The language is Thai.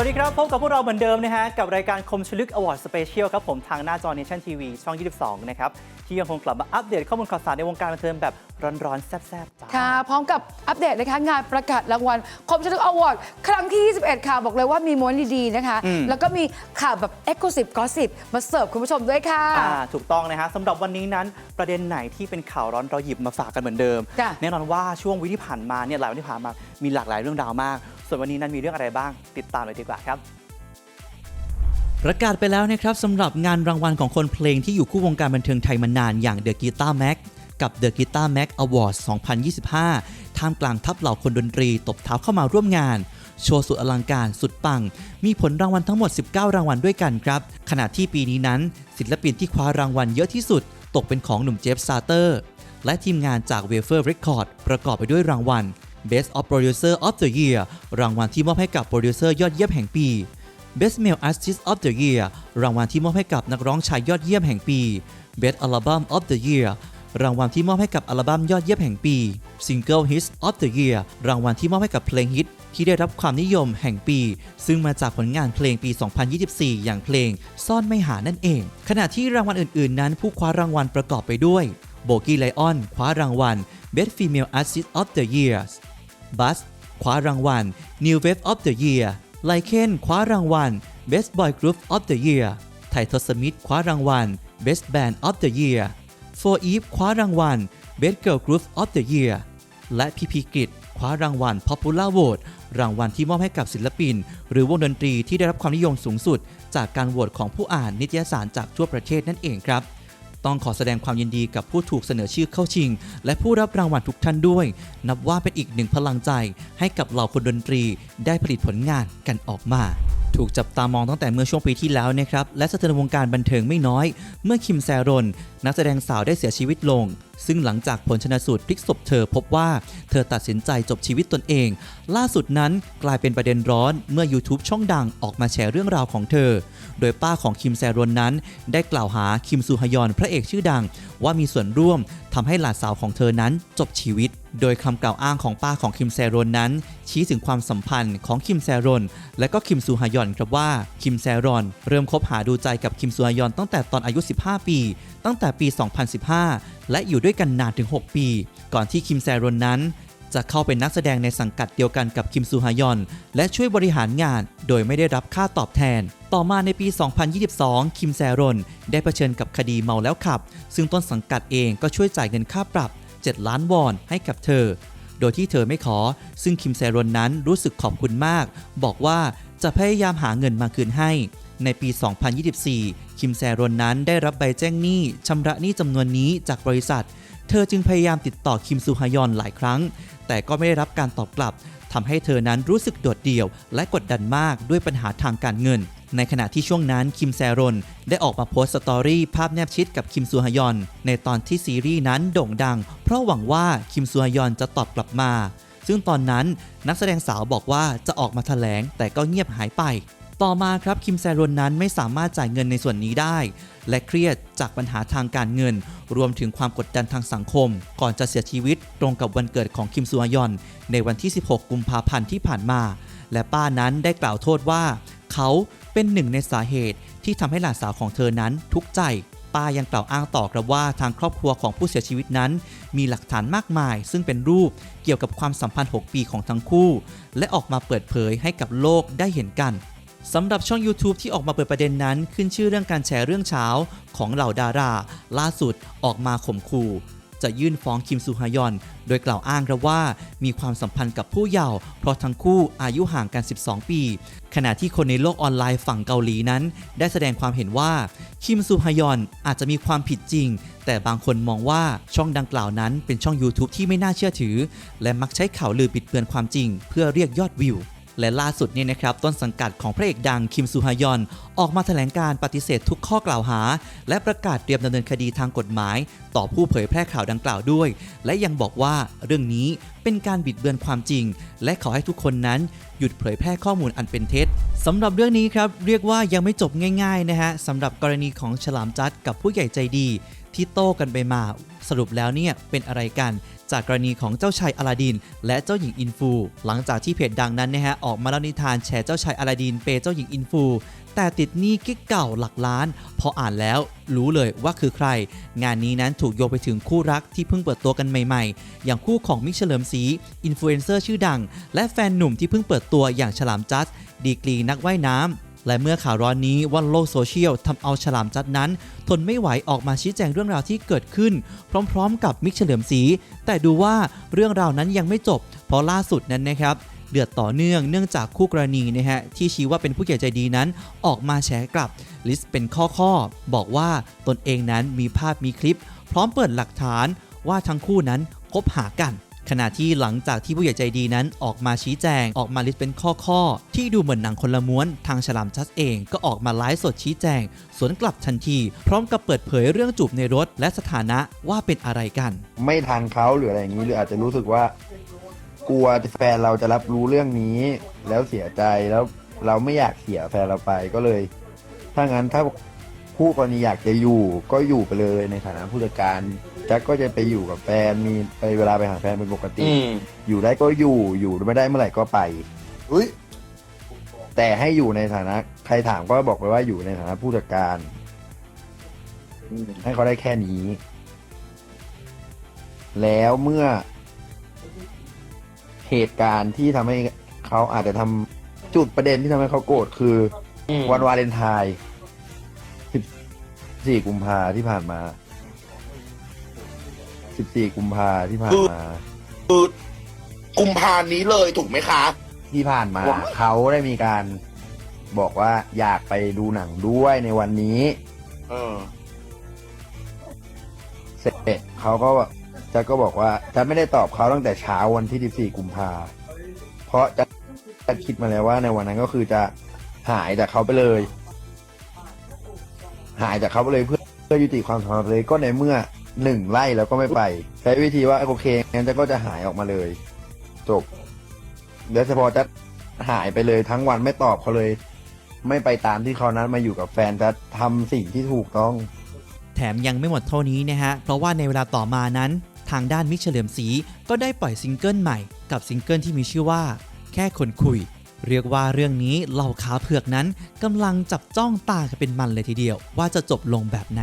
สวัสดีครับพบกับพวกเราเหมือนเดิมนะฮะกับรายการคมชลึกอวอร์ดสเปเชียลครับผมทางหน้าจอ Nation TV ช่อง 22 นะครับ ที่ยังคงกลับมาอัปเดตข้อมูลข่าวสารในวงการบันเทิงแบบร้อนๆ แซ่บๆจ้า ค่ะ พร้อมกับอัปเดตนะคะ งานประกาศรางวัลคมชลึกอวอร์ดครั้งที่ 21 ค่ะ บอกเลยว่ามีม้วนดี ๆ นะคะ อืม แล้วก็มีข่าวแบบเอ็กซ์คลูซีฟกอสิบมาเสิร์ฟคุณผู้ชมด้วยค่ะ อ่าถูกต้องนะฮะสำหรับวันนี้นั้นประเด็นไหนที่เป็นข่าวร้อนเราหยิบมาฝากกันเหมือนเดิม จ้ะแน่นอนว่าช่วงวิที่ผ่านมาเนี่ยหลายวันที่ผ่านมามีหลากหลายเรื่องราวมาก ส่วนวันนี้นั้นมีเรื่องอะไรบ้าง ติดตามเลยดีกว่าครับประกาศไปแล้วนะครับสำหรับงานรางวัลของคนเพลงที่อยู่คู่วงการบันเทิงไทยมานานอย่าง The Guitar Mag กับ The Guitar Mag Awards 2025 ท่ามกลางทัพเหล่าคนดนตรีตบเท้าเข้ามาร่วมงาน โชว์สุดอลังการสุดปัง มีผลรางวัลทั้งหมด 19 รางวัลด้วยกันครับ ขณะที่ปีนี้นั้น ศิลปินที่คว้ารางวัลเยอะที่สุด ตกเป็นของหนุ่มเจฟซาเตอร์ และทีมงานจาก w a f e r Record ประกอบไปด้วยรางวัล Best of Producer of the Year รางวัลที่มอบให้กับโปรดิวเซอร์ยอดเยี่ยมแห่งปี Best Male Artist of the Year รางวัลที่มอบให้กับนักร้องชายยอดเยี่ยมแห่งปี Best Album of the Year รางวัลที่มอบให้กับอัลบั้มยอดเยี่ยมแห่งปี Single Hits of the Year รางวัลที่มอบให้กับเพลงฮิตที่ได้รับความนิยมแห่งปี ซึ่งมาจากผลงานเพลงปี 2024 อย่างเพลง ซ่อนไม่หานั่นเอง ขณะที่รางวัลอื่นๆ นั้น ผู้คว้ารางวัลประกอบไปด้วยโบกี้ไลออนคว้ารางวัล Best Female Artist of the Year บัสคว้ารางวัล New Wave of the Year ไลเคนคว้ารางวัล Best Boy Group of the Year ไททอสมิธคว้ารางวัล Best Band of the Year For Eve คว้ารางวัล Best Girl Group of the Year และพีพีกริดคว้ารางวัล Popular Vote รางวัลที่มอบให้กับศิลปิน หรือวงดนตรีที่ได้รับความนิยมสูงสุด จากการโหวตของผู้อ่านนิตยสารจากทั่วประเทศนั่นเองครับ ต้องขอแสดงความยินดีกับผู้ถูกเสนอชื่อเข้าชิง และผู้รับรางวัลทุกท่านด้วย นับว่าเป็นอีกหนึ่งพลังใจ ให้กับเหล่าคนดนตรีได้ผลิตผลงานกันออกมาถูกจับตามองตั้งแต่เมื่อช่วงปีที่แล้วนะครับ และสะเทือนวงการบันเทิงไม่น้อย เมื่อคิมแซรอนนักแสดงสาวได้เสียชีวิตลง ซึ่งหลังจากผลชนสูตรพลิกศพเธอพบว่าเธอตัดสินใจจบชีวิตตนเอง ล่าสุดนั้นกลายเป็นประเด็นร้อนเมื่อ YouTube ช่องดังออกมาแชร์เรื่องราวของเธอ โดยป้าของคิมแซรอนนั้น ได้กล่าวหาคิมซูฮยอนพระเอกชื่อดัง ว่ามีส่วนร่วมทำให้หลานสาวของเธอนั้นจบชีวิต โดยคำกล่าวอ้างของป้าของคิมแซรอนนั้น ชี้ถึงความสัมพันธ์ของคิมแซรอนและก็คิมซูฮยอนครับว่าคิมแซรอนเริ่มคบหาดูใจกับคิมซูฮยอนตั้งแต่ตอนอายุ 15 ปี ตั้งแต่แต่ปี 2015 และอยู่ด้วยกันนานถึง 6 ปี ก่อนที่คิมแซรอนนั้น จะเข้าเป็นนักแสดงในสังกัดเดียวกันกับคิมซูฮยอน และช่วยบริหารงาน โดยไม่ได้รับค่าตอบแทน ต่อมาในปี 2022 คิมแซรอนได้เผชิญกับคดีเมาแล้วขับ ซึ่งต้นสังกัดเองก็ช่วยจ่ายเงินค่าปรับ 7 ล้านวอนให้กับเธอ โดยที่เธอไม่ขอ ซึ่งคิมแซรอนนั้นรู้สึกขอบคุณมาก บอกว่าจะพยายามหาเงินมาคืนให้ ในปี 2024 คิมแซรอนนั้นได้รับใบแจ้งหนี้ชำระหนี้จำนวนนี้จากบริษัท เธอจึงพยายามติดต่อคิมซูฮยอนหลายครั้ง แต่ก็ไม่ได้รับการตอบกลับทำให้เธอนั้นรู้สึกโดดเดี่ยว และกดดันมากด้วยปัญหาทางการเงิน ในขณะที่ช่วงนั้นคิมแซรอนได้ออกมาโพสต์สตอรี่ภาพแนบชิดกับคิมซูฮยอน ในตอนที่ซีรีส์นั้นโด่งดัง เพราะหวังว่าคิมซูฮยอนจะตอบกลับมา ซึ่งตอนนั้นนักแสดงสาวบอกว่าจะออกมาแถลงแต่ก็เงียบหายไป ต่อมาครับคิมแซรอนนั้นไม่สามารถจ่ายเงินในส่วนนี้ได้ และเครียดจากปัญหาทางการเงิน รวมถึงความกดดันทางสังคม ก่อนจะเสียชีวิตตรงกับวันเกิดของคิมซูฮยอน ในวันที่ 16 กุมภาพันธ์ที่ผ่านมา และป้านั้นได้กล่าวโทษว่า เขาเป็นหนึ่งในสาเหตุที่ทำให้หลานสาวของเธอนั้นทุกข์ใจป้ายังกล่าวอ้างต่อครับว่าทางครอบครัวของผู้เสียชีวิตนั้น มีหลักฐานมากมาย ซึ่งเป็นรูปเกี่ยวกับความสัมพันธ์ 6 ปีของทั้งคู่ และออกมาเปิดเผยให้กับโลกได้เห็นกัน สำหรับช่อง YouTube ที่ออกมาเปิดประเด็นนั้น ขึ้นชื่อเรื่องการแชร์เรื่องเช้าของเหล่าดารา ล่าสุดออกมาข่มขู่จะยื่นฟ้องคิมซูฮยอน โดยกล่าวอ้างครับว่า มีความสัมพันธ์กับผู้เยาว์เพราะทั้งคู่อายุห่างกัน 12 ปี ขณะที่คนในโลกออนไลน์ฝั่งเกาหลีนั้น ได้แสดงความเห็นว่า คิมซูฮยอนอาจจะมีความผิดจริง แต่บางคนมองว่าช่องดังกล่าวนั้นเป็นช่อง YouTube ที่ไม่น่าเชื่อถือ และมักใช้ข่าวลือบิดเบือนความจริง เพื่อเรียกยอดวิว และล่าสุดเนี่ยนะครับต้นสังกัดของพระเอกดังคิมซูฮยอน ออกมาแถลงการปฏิเสธทุกข้อกล่าวหา และประกาศเตรียมดำเนินคดีทางกฎหมาย ต่อผู้เผยแพร่ข่าวดังกล่าวด้วย และยังบอกว่าเรื่องนี้เป็นการบิดเบือนความจริง และขอให้ทุกคนนั้นหยุดเผยแพร่ข้อมูลอันเป็นเท็จสำหรับเรื่องนี้ครับเรียกว่ายังไม่จบง่ายๆนะฮะสำหรับกรณีของฉลามจัดกับผู้ใหญ่ใจดี ที่โต้กันไปมาสรุปแล้วเนี่ยเป็นอะไรกัน จากกรณีของเจ้าชายอลาดิน และเจ้าหญิงอินฟู หลังจากที่เพจดังนั้นนะฮะออกมาเล่านิทานแชร์เจ้าชายอลาดินเปย์เจ้าหญิงอินฟู แต่ติดหนี้กิ๊กเก่าหลักล้าน พออ่านแล้วรู้เลยว่าคือใคร งานนี้นั้นถูกโยงไปถึงคู่รักที่เพิ่งเปิดตัวกันใหม่ๆ อย่างคู่ของมิกเฉลิมศรีอินฟลูเอนเซอร์ชื่อดัง และแฟนหนุ่มที่เพิ่งเปิดตัวอย่างฉลามจัสดีกรีนักว่ายน้ำ และเมื่อข่าวร้อนนี้ว่อนโลกโซเชียลทำเอาฉลามจัดนั้น ทนไม่ไหวออกมาชี้แจงเรื่องราวที่เกิดขึ้น พร้อมๆ กับมิกเฉลิมศรีแต่ดูว่าเรื่องราวนั้นยังไม่จบ เพราะล่าสุดนั้นนะครับเดือดต่อเนื่องเนื่องจากคู่กรณีนะฮะที่ชี้ว่าเป็นผู้ใหญ่ใจดีนั้น ออกมาแฉกลับลิสเป็นข้อๆบอกว่าตนเองนั้นมีภาพมีคลิป พร้อมเปิดหลักฐานว่าทั้งคู่นั้นคบหากัน ขณะที่หลังจากที่ผู้ใหญ่ใจดีนั้นออกมาชี้แจงออกมาลิสต์เป็นข้อๆที่ดูเหมือนหนังคนละม้วนทางฉลามจัสเองก็ออกมาไลฟ์สดชี้แจง สวนกลับทันที พร้อมกับเปิดเผยเรื่องจูบในรถ และสถานะว่าเป็นอะไรกัน ไม่ทันเขาหรืออะไรอย่างนี้หรืออาจจะรู้สึกว่า กลัวแฟนเราจะรับรู้เรื่องนี้ แล้วเสียใจแล้วเราไม่อยากเสียแฟนเราไปก็เลย ถ้างั้นถ้า ผู้กรณีอยากจะอยู่ก็อยู่ไปเลยในฐานะผู้จัดการแจ็คก็จะไปอยู่กับแฟนมีไปเวลาไปหาแฟนเป็นปกติ อืมอยู่ได้ก็อยู่อยู่ไม่ได้เมื่อไหร่ก็ไป อุ้ยแต่ให้อยู่ในฐานะ ใครถามก็บอกไปว่าอยู่ในฐานะผู้จัดการ ให้เขาได้แค่นี้ แล้วเมื่อเหตุการณ์ที่ทำให้เขาอาจจะทำจุดประเด็นที่ทำให้เขาโกรธคืออืมวันวาเลนไทน์ 14 กุมภาที่ผ่านมา 14 กุมภาที่ผ่านมา คือกุมภานี้เลยถูกไหมคะ ที่ผ่านมา ว้าว เขาได้มีการบอกว่าอยากไปดูหนังด้วยในวันนี้ เออ เสร็จเขาก็จะก็บอกว่าจะไม่ได้ตอบเขาตั้งแต่เช้าวันที่ 14 กุมภาเพราะจะจะคิดมาแล้วว่าในวันนั้นก็คือจะหายจากเขาไปเลย หายจากเขาไปเลยเพื่อเพื่อยุติความสัมพันธ์เลยก็ในเมื่อหนึ่งไล่แล้วก็ไม่ไป ใช้วิธีว่าโอเคงั้นจะก็จะหายออกมาเลยจบแล้วเฉพาะจะหายไปเลยทั้งวันไม่ตอบเขาเลย ไม่ไปตามที่เขานั้นมาอยู่กับแฟนจะทำสิ่งที่ถูกต้อง แถมยังไม่หมดเท่านี้นะฮะ เพราะว่าในเวลาต่อมานั้น ทางด้านมิกเฉลิมศรีก็ได้ปล่อยซิงเกิลใหม่กับซิงเกิลที่มีชื่อว่า แค่คนคุย เรียกว่าเรื่องนี้เหล่าขาเผือกนั้นกำลังจับจ้องตากันเป็นมันเลยทีเดียว ว่าจะจบลงแบบไหน